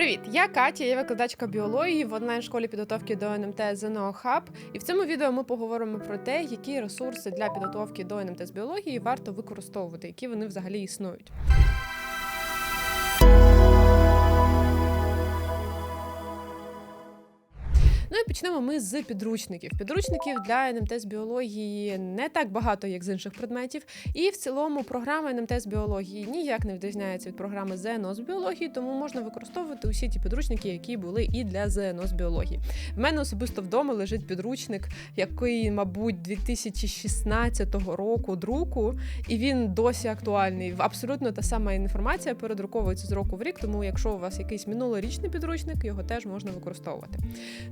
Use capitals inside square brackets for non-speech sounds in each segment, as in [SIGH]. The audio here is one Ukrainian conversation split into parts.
Привіт, я Катя, я викладачка біології в онлайн-школі підготовки до НМТ ЗНО Хаб. І в цьому відео ми поговоримо про те, які ресурси для підготовки до НМТ з біології варто використовувати, які вони взагалі існують. Почнемо ми з підручників. Підручників для НМТ з біології не так багато, як з інших предметів. І в цілому програма НМТ з біології ніяк не відрізняється від програми ЗНО з біології, тому можна використовувати усі ті підручники, які були і для ЗНО з біології. В мене особисто вдома лежить підручник, який, мабуть, 2016 року друку, і він досі актуальний. Абсолютно та сама інформація передруковується з року в рік, тому якщо у вас якийсь минулорічний підручник, його теж можна використовувати.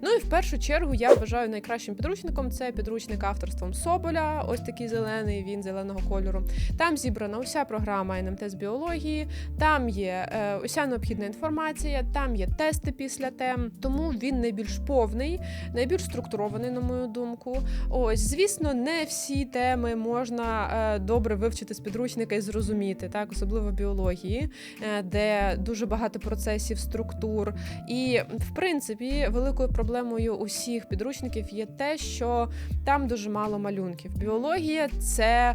Ну і в першу чергу я вважаю найкращим підручником це підручник авторством Соболя, ось такий зелений, він зеленого кольору. Там зібрана уся програма НМТ з біології, там є е, уся необхідна інформація, там є тести після тем, тому він найбільш повний, найбільш структурований, на мою думку. Ось, звісно, не всі теми можна е, добре вивчити з підручника і зрозуміти, так, особливо біології, е, де дуже багато процесів, структур. І, в принципі, великою проблемою усіх підручників є те, що там дуже мало малюнків. Біологія це.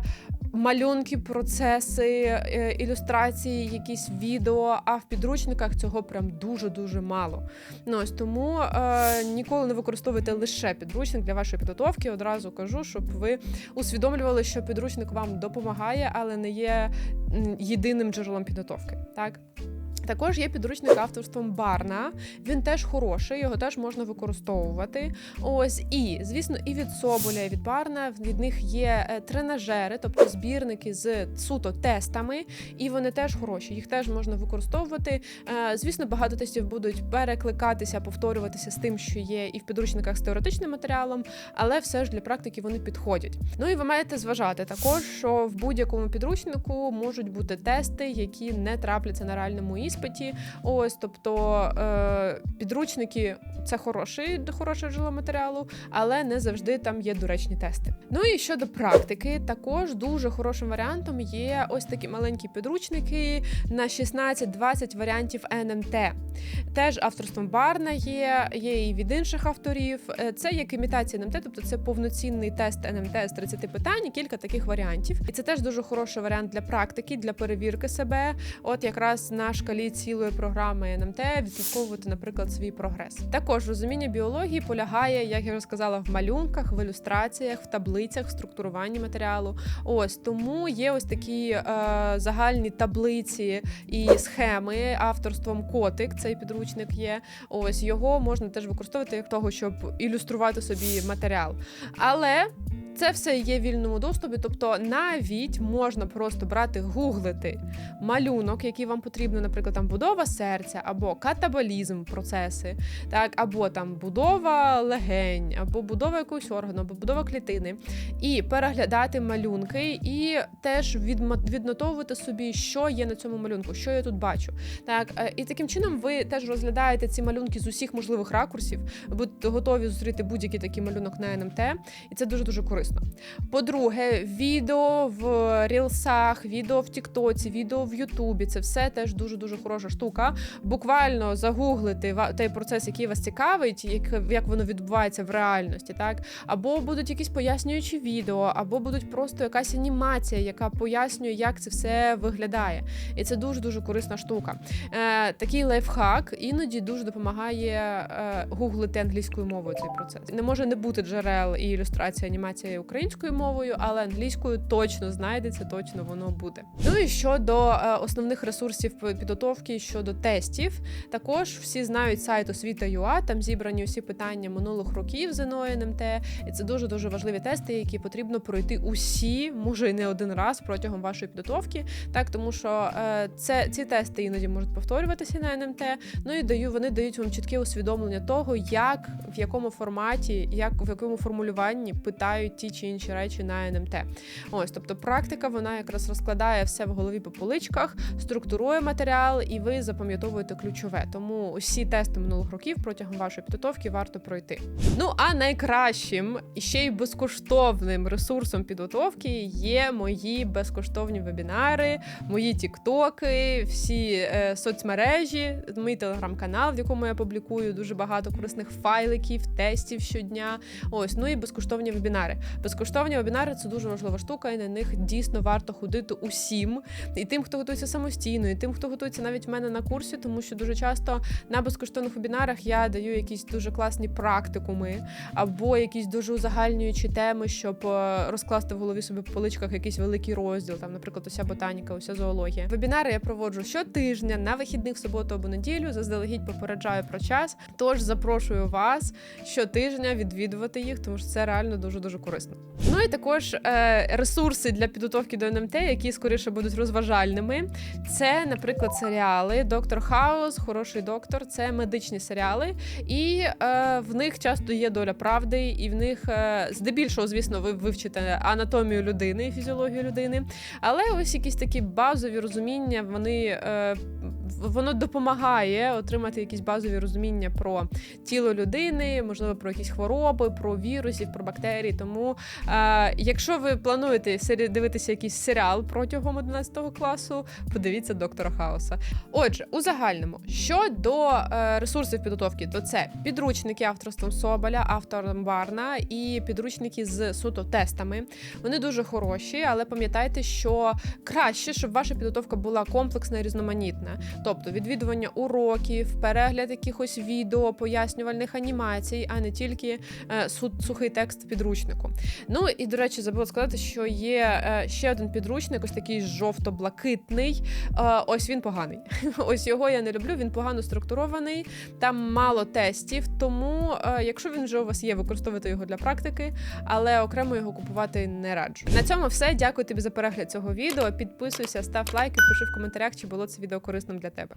Малюнки, процеси, е, ілюстрації, якісь відео. А в підручниках цього прям дуже дуже мало. Ну ось тому е, ніколи не використовуйте лише підручник для вашої підготовки. Одразу кажу, щоб ви усвідомлювали, що підручник вам допомагає, але не є єдиним джерелом підготовки. Так. Також є підручник авторством Барна. Він теж хороший, його теж можна використовувати. Ось і звісно, і від Соболя, і від Барна від них є е, тренажери, тобто збірники з суто тестами, і вони теж хороші. Їх теж можна використовувати. Е, звісно, багато тестів будуть перекликатися, повторюватися з тим, що є і в підручниках з теоретичним матеріалом, але все ж для практики вони підходять. Ну і ви маєте зважати також, що в будь-якому підручнику можуть бути тести, які не трапляться на реальному іспиті іспиті. Ось, тобто е, підручники це хороший, хороше джерело матеріалу, але не завжди там є доречні тести. Ну і щодо практики, також дуже хорошим варіантом є ось такі маленькі підручники на 16-20 варіантів НМТ. Теж авторством Барна є, є і від інших авторів. Е, це як імітація НМТ, тобто це повноцінний тест НМТ з 30 питань, кілька таких варіантів. І це теж дуже хороший варіант для практики, для перевірки себе. От якраз на шкалі взагалі цілої програми НМТ відслідковувати, наприклад, свій прогрес. Також розуміння біології полягає, як я вже сказала, в малюнках, в ілюстраціях, в таблицях, в структуруванні матеріалу. Ось тому є ось такі е, загальні таблиці і схеми авторством котик. Цей підручник є. Ось його можна теж використовувати як того, щоб ілюструвати собі матеріал. Але це все є в вільному доступі, тобто навіть можна просто брати, гуглити малюнок, який вам потрібно, наприклад, там будова серця, або катаболізм процеси, так, або там будова легень, або будова якогось органу, або будова клітини, і переглядати малюнки, і теж віднотовувати собі, що є на цьому малюнку, що я тут бачу. Так, е, І таким чином ви теж розглядаєте ці малюнки з усіх можливих ракурсів, будете готові зустріти будь-який такий малюнок на НМТ, і це дуже дуже корисно корисно. По-друге, відео в рілсах, відео в Тіктоці, відео в Ютубі це все теж дуже дуже хороша штука. Буквально загуглити той процес, який вас цікавить, як як воно відбувається в реальності, так або будуть якісь пояснюючі відео, або будуть просто якась анімація, яка пояснює, як це все виглядає. І це дуже дуже корисна штука. Е, Такий лайфхак іноді дуже допомагає е, гуглити англійською мовою цей процес. Не може не бути джерел і ілюстрації анімації українською мовою, але англійською точно знайдеться, точно воно буде. Ну і щодо е, основних ресурсів підготовки щодо тестів, також всі знають сайт освіта.ua, там зібрані усі питання минулих років ЗНО НМТ, і це дуже дуже важливі тести, які потрібно пройти усі, може і не один раз протягом вашої підготовки. Так, тому що е, це ці тести іноді можуть повторюватися на НМТ. Ну і даю вони дають вам чітке усвідомлення того, як в якому форматі, як в якому формулюванні питають ті чи інші речі на НМТ. Ось, тобто практика, вона якраз розкладає все в голові по поличках, структурує матеріал, і ви запам'ятовуєте ключове. Тому усі тести минулих років протягом вашої підготовки варто пройти. Ну а найкращим і ще й безкоштовним ресурсом підготовки є мої безкоштовні вебінари, мої тіктоки, всі е, соцмережі, мій телеграм-канал, в якому я публікую дуже багато корисних файликів, тестів щодня. Ось ну і безкоштовні вебінари. Безкоштовні вебінари це дуже важлива штука, і на них дійсно варто ходити усім. І тим, хто готується самостійно, і тим, хто готується навіть в мене на курсі, тому що дуже часто на безкоштовних вебінарах я даю якісь дуже класні практикуми або якісь дуже узагальнюючі теми, щоб е, розкласти в голові собі по поличках якийсь великий розділ, там, наприклад, уся ботаніка, уся зоологія. Вебінари я проводжу щотижня на вихідних в суботу або неділю. Заздалегідь попереджаю про час. Тож запрошую вас щотижня відвідувати їх, тому що це реально дуже дуже корисно. Ну і також е, ресурси для підготовки до НМТ, які скоріше будуть розважальними. Це, наприклад, серіали Доктор Хаус, хороший доктор. Це медичні серіали, і е, в них часто є доля правди, і в них е, здебільшого, звісно, ви вивчите анатомію людини і фізіологію людини. Але ось якісь такі базові розуміння, вони. Е, Воно допомагає отримати якісь базові розуміння про тіло людини, можливо, про якісь хвороби, про вірусів, про бактерії. Тому, е, якщо ви плануєте дивитися якийсь серіал протягом 11 класу, подивіться доктора Хауса. Отже, у загальному щодо е, ресурсів підготовки, то це підручники авторством Соболя, автором Барна і підручники з суто тестами. Вони дуже хороші, але пам'ятайте, що краще, щоб ваша підготовка була комплексна і різноманітна. Тобто відвідування уроків, перегляд якихось відео, пояснювальних анімацій, а не тільки е, су- сухий текст підручнику. Ну і до речі, забула сказати, що є е, ще один підручник, ось такий жовто-блакитний. Е, ось він поганий. [LAUGHS] Ось його я не люблю. Він погано структурований, там мало тестів. Тому, якщо він вже у вас є, використовуйте його для практики, але окремо його купувати не раджу. На цьому все. Дякую тобі за перегляд цього відео. Підписуйся, став лайк і пиши в коментарях, чи було це відео корисним для тебе.